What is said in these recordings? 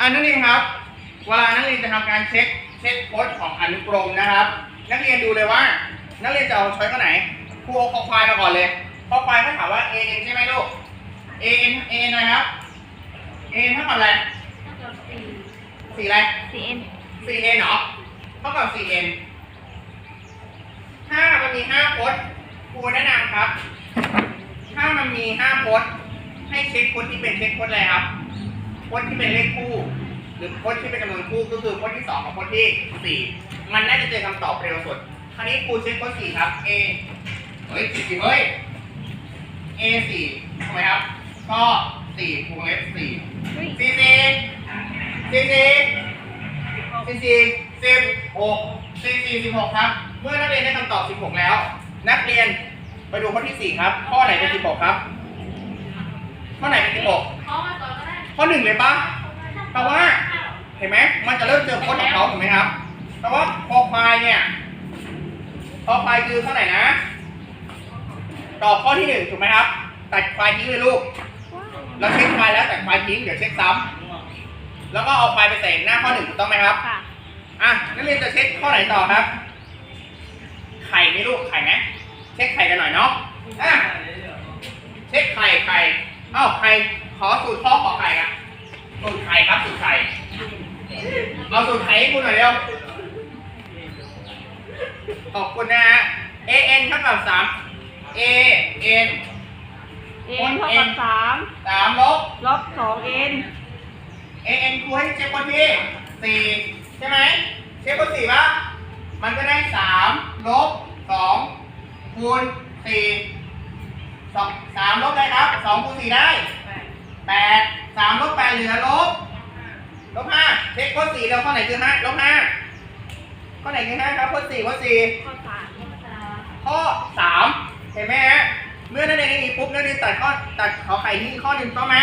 อันนักเรียนครับ เวลานักเรียนจะทำการเช็คเช็คโค้ดของอนุกรมนะครับ นักเรียนดูเลยว่า นักเรียนจะเอาช้อยข้อไหนครูเอาคอควายมาก่อนเลยคอควายเขาถามว่า a n ใช่ไหมลูก a n a n อะไรครับ a n เท่ากับอะไรสี่อะไรสี่เอ็นสี่ n เหรอเท่ากับสี่ n ถ้ามันมีห้าโค้ดครูแนะนำครับ ถ้ามันมีห้าโค้ดให้เช็คโค้ดที่เป็นเช็คโค้ดอะไรครับ โค้ดที่เป็นเลขคู่ หรือโค้ดที่เป็นจำนวนคู่ก็คือโค้ดที่สองกับโค้ดที่สี่มันน่าจะเจอคำตอบเร็วสุดคราวนี้ครูเช็คโค้ดสี่ครับ A เฮ้ยสี่สิเฮ้ย A สี่ถูกไหมครับ ก็สี่คูณ F สี่อุ้ยสี่สี่สี่สี่สี่สี่สิบหกสี่สี่สิบหกครับ เมื่อนักเรียนได้คำตอบสิบหกแล้ว นักเรียนไปดูข้อที่สี่ครับ ข้อไหนเป็นสิบหกครับ ข้อไหนเป็นสิบหก ข้อหนึ่งเลยปะแปลว่าเห็นไหมมันจะเริ่มเจอโค้ดของเขาถูกไหมครับแปลว่าคอควายเนี่ยคอควายคือเท่าไหร่นะ ตอบข้อที่หนึ่งถูกไหมครับ ตัดควายทิ้งเลยลูก เราเช็คควายแล้วตัดควายทิ้งเดี๋ยวเช็คซ้ำแล้วก็เอาควายไปใส่หน้าข้อหนึ่งถูกต้องไหมครับค่ะอะนักเรียนจะเช็คข้อไหนต่อครับ ไข่ไหม่ลูกไข่ไหมเช็คไข่กันหน่อยเนาะอะเช็คไข่ไข่เอ้าไข่ ขอสูตรพ่อขอไข่อะสูตรไข่ครับสูตรไข่เอาสูตรไข่ให้คุณหน่อยเร็วขอบคุณนะฮะ a n เท่ากับสาม a n เอ็นเท่ากับสามสามลบ ลบสองเอ็น a n คูณให้เช็คคนที่สี่ใช่ไหมเช็คคนสี่ปะมันก็ได้สามลบสองคูณสี่สองสามลบได้ครับสองคูณสี่ได้ แปดสามลบแปดเหลือลบลบห้าเช็คข้อสี่แล้วข้อไหนคือห้าลบห้าข้อไหนคือห้าครับข้อสี่ข้อสี่ข้อสามข้อสามเห็นไหมฮะเมื่อนักเรียนได้อีกปุ๊บนักเรียนตัดข้อตัดขอไข่ทิ้งข้อหนึ่งต้องไหม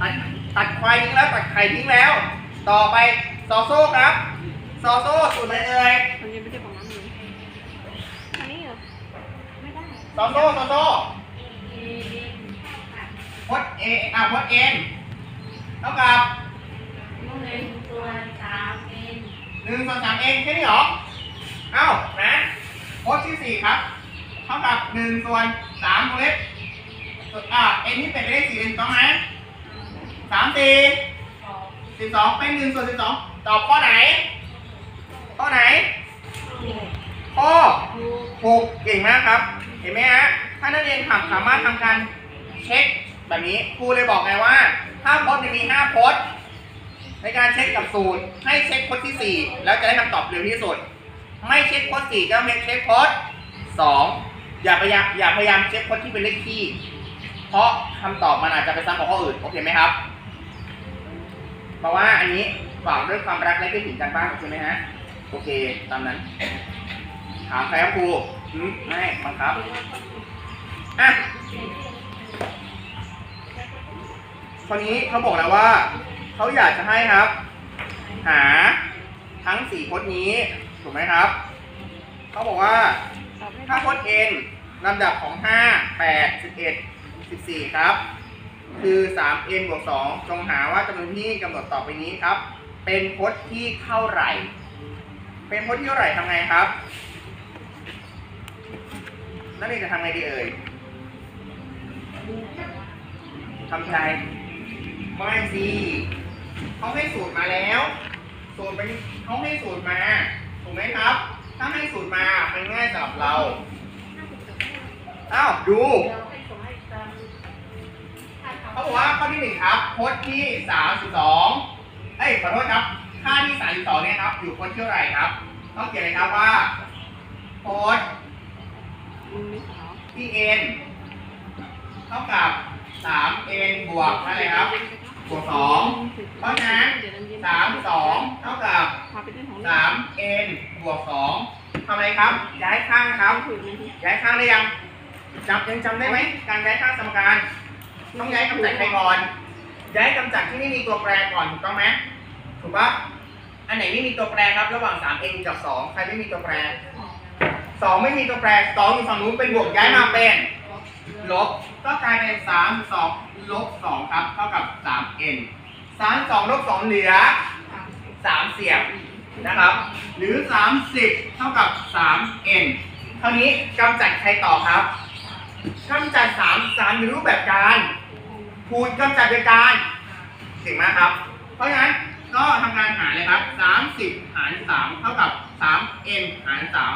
ตัดตัดควายทิ้งแล้วตัดไข่ทิ้งแล้ว ต่อไปซอโซ่ครับซอโซ่สูตรอะไรเอ่ยมันยังไม่ใช่ของน้ำเลยอันนี้เหรอไม่ได้ซอโซ่ซอโซ่ พดเออะพดเอ็นเท่ากับหนึ่งส่วนสามเอ็นแค่นี้เหรอ เอ้านะพดที่สี่ครับ เท่ากับหนึ่งส่วนสามวงเล็บส่วนอะเอ็นนี่เป็นไปได้สี่เอ็นต้องไหมสามสี่สิบสองเป็นหนึ่งส่วนสิบสองตอบข้อไหน ข้อไหนข้อหกเก่งมากครับ เห็นไหมฮะ ถ้านักเรียนขับสามารถทำการเช็ค แบบนี้ครูเลยบอกไงว่า ถ้าโพสต์มีห้าโพสต์ในการเช็คกับสูตร ให้เช็คโพสต์ที่สี่แล้วจะได้คำตอบเร็วที่สุด ไม่เช็คโพสต์สี่ก็เช็คโพสต์สองอย่าพยายามอย่าพยายามเช็คโพสต์ที่เป็นเลขคี่ เพราะคำตอบมันอาจจะไปซ้ำกับข้ออื่นโอเคไหมครับเพราะว่าอันนี้ฝากด้วยความรักและคิดถึงกันบ้างโอเคไหมฮะโอเคตามนั้น ถามใครครับครูหืมไม่บังคับอะ คนนี้เขาบอกแล้วว่าเขาอยากจะให้ครับ หาทั้งสี่พจน์นี้ถูกไหมครับเขาบอกว่าถ้าพจน์ n ลำดับของ 5 8 11 14 ครับ คือ 3n บวก 2 จงหาว่าจำนวนที่กำหนดต่อไปนี้ครับ เป็นพจน์ที่เท่าไหร่ เป็นพจน์ที่เท่าไหร่ทำไงครับนักเรียนจะทำไงดีเอ่ยทำใจ ไม่สิเขาให้สูตรมาแล้ว สูตรเป็นเขาให้สูตรมาถูกไหมครับ ถ้าให้สูตรมามันง่ายสำหรับเราอ้าวดูเขาบอกว่าข้อที่หนึ่งครับโพจน์ที่สามสิบสองเอ้ยขอโทษครับค่าที่สามสิบสองเนี่ยครับ อยู่โพจน์ที่เท่าไหร่ครับต้องเขียนเลยครับว่าโพจน์อืมไม่ขาวที่ n เท่ากับ 3n บวกอะไรครับ บวก2เพราะฉะนั้น3 2เท่ากับพาไปเล่นบวก2ทำอะไรครับ ย้ายข้างครับ ย้ายข้างได้ยังจำยังจำได้ไหมการย้ายข้างสมการ ต้องย้ายกำจัดใครก่อน ย้ายกำจัดที่ไม่มีตัวแปรก่อนถูกต้องไหมถูกปะอันไหนไม่มีตัวแปรครับ ระหว่าง 3n กับ 2 ใครไม่มีตัวแปร 2 ไม่มีตัวแปร2อยู่ฝั่งนู้นเป็นบวกย้ายมาเป็น ลบ ก็กลายเป็น 3 2 ลบ 2 ครับ เท่ากับ 3n สามสองลบสองเหลือสามเสียบนะครับ หรือสามสิบเท่ากับสามเอ็นเท่านี้กำจัดใครต่อครับกำจัดสามสามรูปแบบการคูณกำจัดโดยการเก่งมากครับ เพราะฉะนั้นก็ทำการหารเลยครับสามสิบหารสามเท่ากับสามเอ็นหารสาม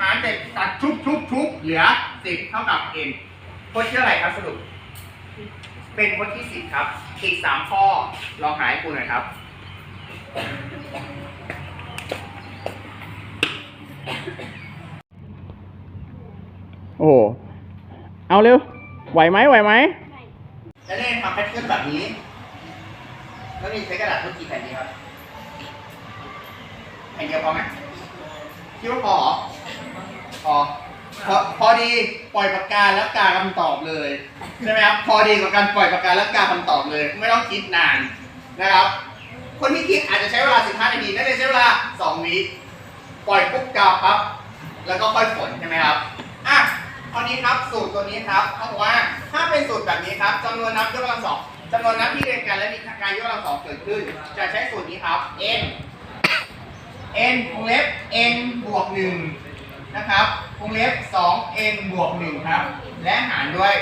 หารเสร็จตัดทุบทุบทุบเหลือสิบเท่ากับเอ็น พจน์ที่อะไหรครับสรุป เป็นพจน์ที่สิบครับ อีกสามข้อลองหาให้ครูหน่อยครับ โอ้โหเอาเร็ว ไหวไหมไหวไหมจะเล่นทำแพทเทิร์นแบบนี้แล้วนี่ใช้กระดาษทั้งกี่แผ่นดีครับแผ่นเดียวพอไหมคิดว่าพอเหรอพอ พอพอดีปล่อยปากกาแล้วกาคำตอบเลยใช่ไหมครับพอดีกับการปล่อยปากกาแล้วกาคำตอบเลย ไม่ต้องคิดนานนะครับ คนที่คิดอาจจะใช้เวลา 15 นาทีนั่นเลยใช้เวลา 2 วิปล่อยปุ๊บกาปั๊บแล้วก็ค่อยฝนใช่ไหมครับอะคราวนี้ครับสูตรตัวนี้ครับเขาบอกว่าถ้าเป็นสูตรแบบนี้ครับจำนวนนับยกกำลังสองจำนวนนับที่เรียงกันและมีการยกกำลังสองเกิดขึ้น จะใช้สูตรนี้ครับ n n วงเล็บ n บวก1 นะครับวงเล็บ 2 n บวก 1 ครับ และหารด้วย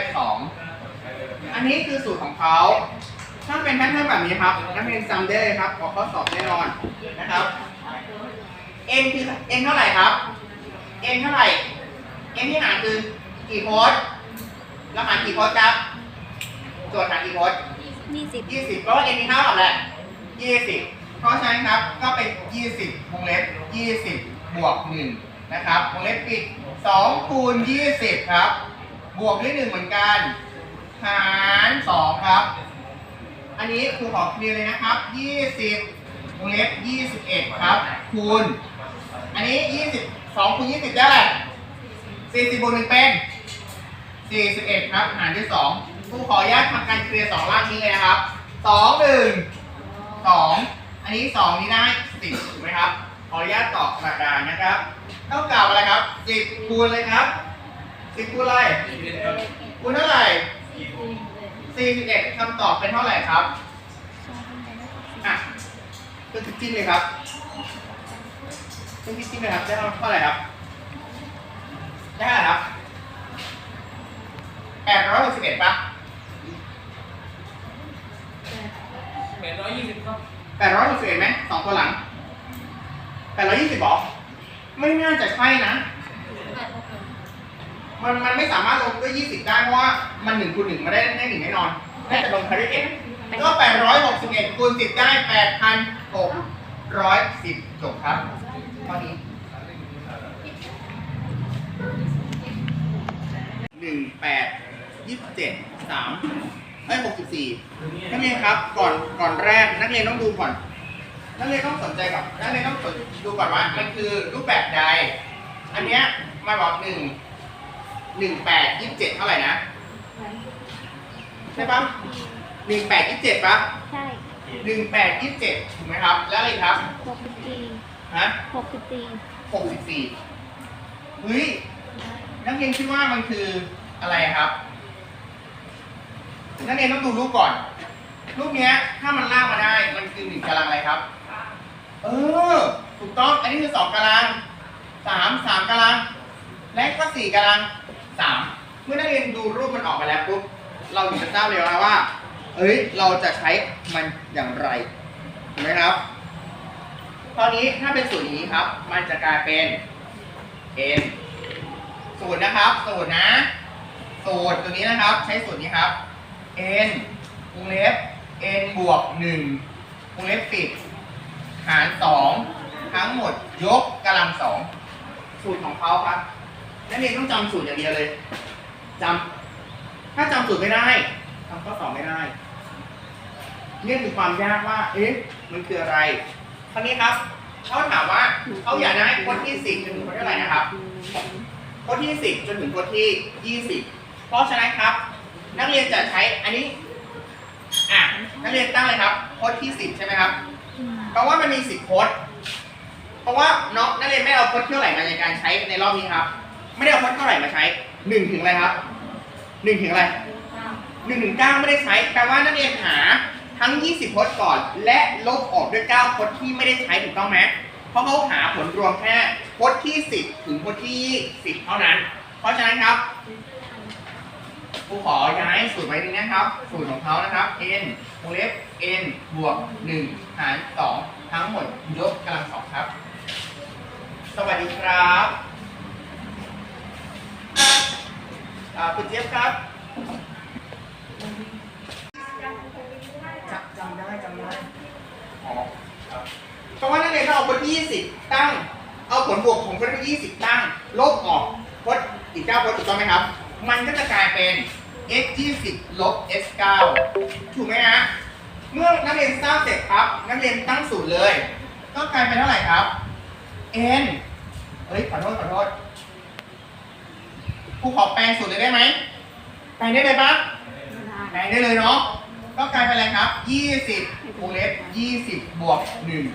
2 อันนี้คือสูตรของเขา ถ้าเป็นแพทเทิร์นแบบนี้ครับ นักเรียนจำได้เลยครับออกข้อสอบแน่นอนนะครับ n คือ n เท่าไหร่ครับ n เท่าไหร่ n ที่หารคือกี่โพสต์แล้วหารกี่โพสต์ครับโจทย์หารกี่โพสต์ยี่สิบยี่สิบเพราะว่า n มีเท่ากับแหละยี่สิบเพราะฉะนั้นครับ ก็เป็นยี่สิบวงเล็บยี่สิบบวกหนึ่ง นะครับวงเล็บปิดสองคูณยี่สิบครับ บวกด้วยหนึ่งเหมือนกัน หารสองครับ อันนี้ครูขอเคลียร์เลยนะครับยี่สิบวงเล็บยี่สิบเอ็ดครับ คูณ อันนี้ยี่สิบสองคูณยี่สิบได้แหละสี่สิบบวกหนึ่งเป็นสี่สิบเอ็ดครับ หารด้วยสองครูขออนุญาตทำการเคลียร์สองล่างนี้เลยนะครับสองหนึ่งสองอันนี้สองนี้ได้สิบถูกไหมครับ ขออนุญาตตอบกระดานนะครับ เท่ากับอะไรครับสิบคูณเลยครับสิบคูณอะไรคูณเท่าไหร่สี่สิบเอ็ดคำตอบเป็นเท่าไหร่ครับอะก็คือจิ้มเลยครับก็คือจิ้มเลยครับได้เท่าไหร่ครับได้เท่าไหร่ครับแปดร้อยหกสิบเอ็ดปะแปดร้อยยี่สิบครับแปดร้อยหกสิบเอ็ดไหมสองตัวหลัง แปดร้อยยี่สิบหรอไม่น่าจะใช่นะ มันมันไม่สามารถลงด้วยยี่สิบได้เพราะว่ามันหนึ่งคูณหนึ่งมาได้ได้หนึ่งแน่นอนน่าจะลงคาด้วยเอ็ดก็แปดร้อยหกสิบเอ็ดคูณสิบได้แปดพันหกร้อยสิบจบครับข้อนี้หนึ่งแปดยี่สิบเจ็ดสามไอ้หกสิบสี่นักเรียนครับ ก่อนก่อนแรกนักเรียนต้องดูก่อน นักเรียนต้องสนใจก่อนนักเรียนต้องดูก่อนว่ามันคือรูปแบบใด อันเนี้ยมาบอกหนึ่งหนึ่งแปดยี่สิบเจ็ดเท่าไหร่นะใช่ปะหนึ่งแปดยี่สิบเจ็ดปะใช่หนึ่งแปดยี่สิบเจ็ดถูกไหมครับ แล้วอะไรอีกครับหกสิบสี่ฮะหกสิบสี่หกสิบสี่เฮ้ยนักเรียนคิดว่ามันคืออะไรครับ นักเรียนต้องดูรูปก่อน รูปเนี้ยถ้ามันลากมาได้มันคือหนึ่งกำลังอะไรครับ เออ ถูกต้อง อันนี้คือสองกำลังสามสามกำลัง และก็สี่กำลังสามเมื่อนักเรียนดูรูปมันออกมาแล้วปุ๊บ เราถึงจะทราบเลยว่าว่า เอ้ย เราจะใช้มันอย่างไรถูกไหมครับ ตอนนี้ถ้าเป็นสูตรนี้ครับ มันจะกลายเป็น n สูตรนะครับ สูตรนะ สูตรตัวนี้นะครับ ใช้สูตรนี้ครับ n วงเล็บ n บวก1วงเล็บปิด หาร2ทั้งหมดยกกำลังสองสูตรของเขาครับนักเรียนต้องจำสูตรอย่างเดียวเลยจำถ้าจำสูตรไม่ได้ทำข้อสอบไม่ได้นี่คือความยากว่า เอ๊ะ มันคืออะไรคราวนี้ครับเขาถามว่าเขาอยากได้คนที่สิบจนถึงคนเท่าไหร่นะครับคนที่สิบจนถึงคนที่ยี่สิบเพราะฉะนั้นครับ นักเรียนจะใช้อันนี้ อะ นักเรียนตั้งเลยครับค้ดที่สิบใช่ไหมครับ เพราะว่ามันมีสิบโค้ดเพราะว่าน้องนักเรียนไม่เอาโค้ดเท่าไหร่มาในการใช้ในรอบนี้ครับ ไม่ได้เอาโค้ดเท่าไหร่มาใช้หนึ่งถึงอะไรครับหนึ่งถึงอะไรหนึ่งถึงเก้าไม่ได้ใช้แปลว่านักเรียนหาทั้ง 20 พจน์ก่อน และลบออกด้วย 9 พจน์ที่ไม่ได้ใช้ถูกต้องไหมเพราะเขาหาผลรวมแค่พจน์ที่ 10 ถึงพจน์ที่ 10 เท่านั้น เพราะฉะนั้นครับครูขอย้ายสูตรไว้นี้นะครับ สูตรของเขานะครับ n วงเล็บ n บวก 1 หาร 2 ทั้งหมดยกกำลังสองครับ สวัสดีครับอ่าคุณเจี๊ยบครับจำจำได้จำได้อ๋อครับเพราะว่านักเรียนต้องเอาพจน์ที่20 ตั้ง เอาผลบวกของพจน์ที่20 ตั้ง ลบออกพจน์อีก9พจน์ถูกต้องไหมครับ มันก็จะกลายเป็น x 20ลบ s 9 ถูกไหมฮะเมื่อนักเรียนสร้างเสร็จครับนักเรียนตั้งสูตรเลย ก็กลายเป็นเท่าไหร่ครับ n เฮ้ยขอโทษขอโทษครูขอแปลงสูตรเลยได้ไหมแปลงได้เลยปะแปลงได้เลยเนาะก็กลายเป็นอะไรครับ20วงเล็บ20 บวก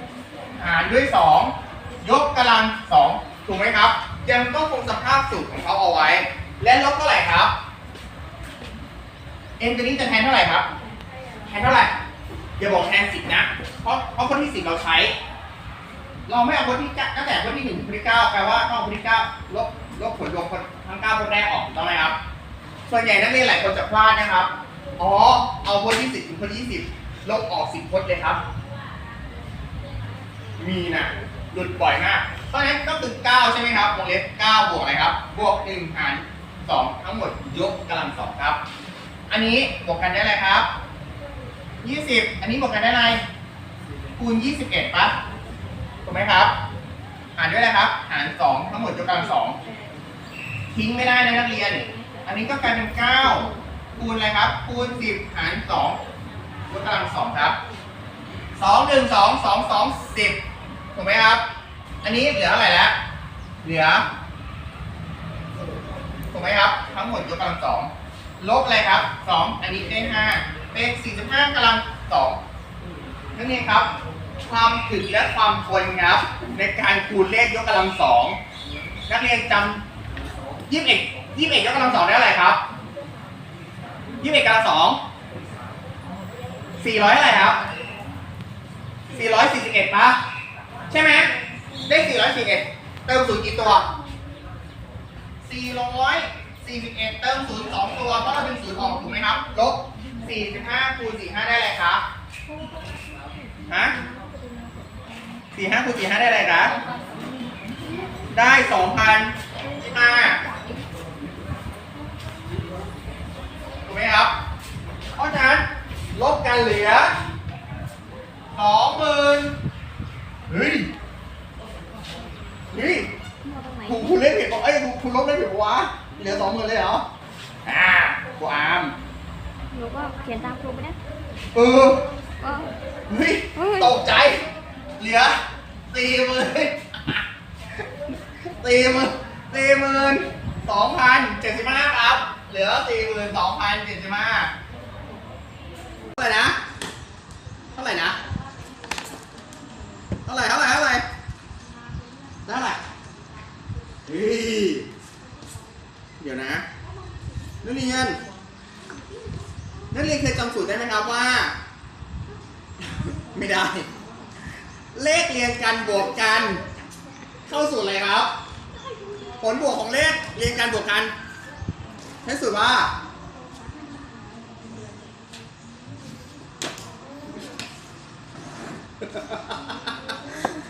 1 หารด้วย 2 ยกกำลัง 2 ถูกไหมครับ ยังต้องคงสภาพสูตรของเขาเอาไว้ และลบเท่าไหร่ครับ n ตัวนี้จะแทนเท่าไหร่ครับแท นเท่าไหร่อย่าบอกแทนสิบนะ เพราะเพราะคนที่สิบเราใช้ เราไม่เอาคนที่ก้าตั้งแต่คนที่หนึ่งถึงคนที่เก้าแปลว่าต้องคนที่เก้าลบลบผลรวมคนทั้งเก้าคนแรกออกต้องไหมครับ ส่วนใหญ่นักเรียนหลายคนจะพลาดนะครับ อ๋อ เอาคนที่สิบถึงคนที่สิบลบออกสิบพจน์เลยครับ มีนะหลุดบ่อยมาก เพราะฉะนั้นก็คือเก้าใช่ไหมครับวงเล็บเก้าบวกอะไรครับ บวกหนึ่งหารสองทั้งหมดยกกำลังสองครับ อันนี้บวกกันได้อะไรครับ ยี่สิบอันนี้บวกกันได้อะไรคูณยี่สิบเอ็ดปะถูกไหมครับ หารด้วยอะไรครับ หารสองทั้งหมดยกกำลังสองทิ้งไม่ได้นะนักเรียน อันนี้ก็กลายเป็นเก้าคูณอะไรครับ คูณสิบหารสองยกกำลังสองครับสองหนึ่งสองสองสองสิบถูกไหมครับ อันนี้เหลืออะไรแล้วเหลือถูกไหมครับ ทั้งหมดยกกำลังสองลบอะไรครับสองอันนี้ได้ห้า เป็นสี่สิบห้ากำลังสองนั่นเองครับ ความถึกและความทนครับ ในการคูณเลขยกกำลังสองนักเรียนจำยี่สิบเอ็ดยี่สิบเอ็ดยกกำลังสองได้อะไรครับยี่สิบเอ็ดกำลังสองสี่ร้อยอะไรครับสี่ร้อยสี่สิบเอ็ดปะใช่ไหมได้สี่ร้อยสี่เอ็ดเติมศูนย์กี่ตัว441เติม0 2ตัวเพราะเราเป็น0ออกถูกไหมครับลบ 45คูณ45ได้อะไรครับฮะ45คูณ45ได้อะไรครับได้2,005ถูกไหมครับ เพราะฉะนั้นลบกันเหลือ20,000เฮ้ยเฮ้ยมั่วตรงไหนคุณคุณเล่นผิดบอกเอ้ยคุณลบเล่นผิดปะวะเหลือสองหมื่นเลยเหรออ่ากูอาม หนูก็เขียนตามครูไปนะเออก็เฮ้ยเฮ้ยตกใจ เหลือสี่หมื่นสี่หมื่นสี่หมื่นสองพันเจ็ดสิบห้าครับ เหลือสี่หมื่นสองพันเจ็ดสิบห้าเท่าไหร่นะ เท่าไหร่นะ เท่าไหร่เท่าไหร่เท่าไหร่เท่าไหร่เฮ้ย เดี๋ยวนะ นักเรียน นักเรียนเคยจำสูตรได้ไหมครับว่า ไม่ได้ เลขเรียงกันบวกกัน เข้าสูตรอะไรครับ ผลบวกของเล การบวกกันใช้สูตรว่า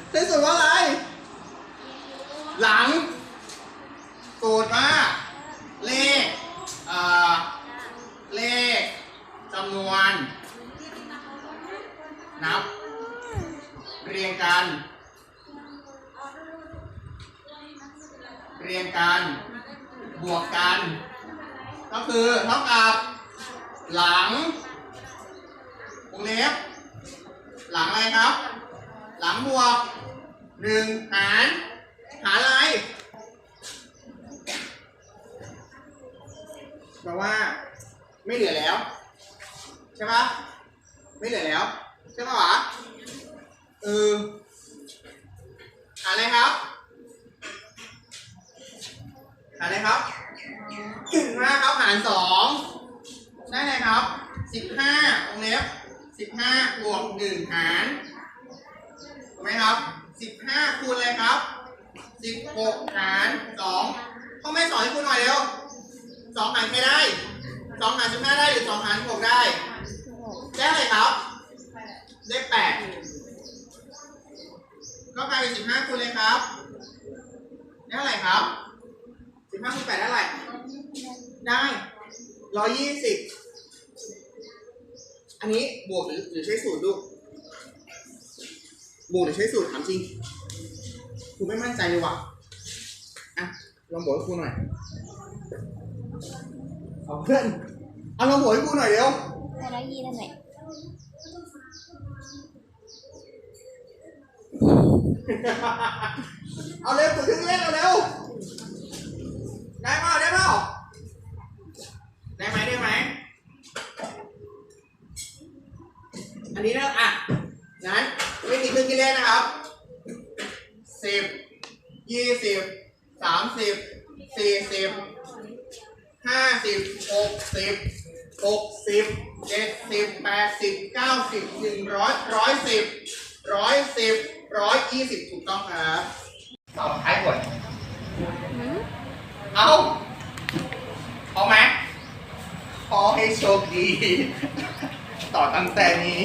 ใช้สูตรว่าอะไร หลังสูตรมา เลขเอ่อเลขจำนวน นับ เรียงกัน เรียงกัน บวกกัน ก็คือเท่ากับ หลังวงเล็บ หลังอะไรครับ หลังบวกห นึ่งหาร หารอะไรแปลว่า ไม่เหลือแล้ว ใช่ปะไม่เหลือแล้ว ใช่ปะวะเออหาอะไรครับ หาอะไรครับห้าครับหารสองได้เลยครับสิบห้าวงเล็บสิบห้าบวกหนึ่งหารถูกไหมครับ สิบห้าคูณเลยครับสิบหกหารสองพ่อแม่สอนให้คุณหน่อยเร็วสองหารใครได้สองหารสิบห้าได้หรือสองหารหกได้ได้อะไรครับ ได้แปดก็กลายเป็นสิบห้าคูณเลยครับได้อะไรครับสิบห้าคูณแปดได้อะไรได้ร้อยยี่สิบอันนี้บวกหรือหรือใช้สูตรลูก บวกหรือใช้สูตรถามจริงครูไม่มั่นใจเลยว่ะอะลองบวกให้ครูหน่อยเอาเพื่อนเอาลองบวกให้ครูหน่อยเร็วแต่ละยี่นั่นแหละเอาเร็วตัวถึงเล่นเอาเร็วได้เปล่าได้เปล่าได้ไหมได้ไหม อันนี้นะอะนั้นวิธีครึ่งกิเลนนะครับสิบยี่ สิบสามสิบสี่สิบห้าสิบหกสิบหกสิบเจ็ดสิบแปดสิบเก้าสิบหนึ่งร้อยร้อยสิบร้อยสิบร้อยยี่สิบถูกต้องครับตอบท้ายบทหืมเอาเอาไหมขอให้โชคดี ต่อตั้งแต่นี้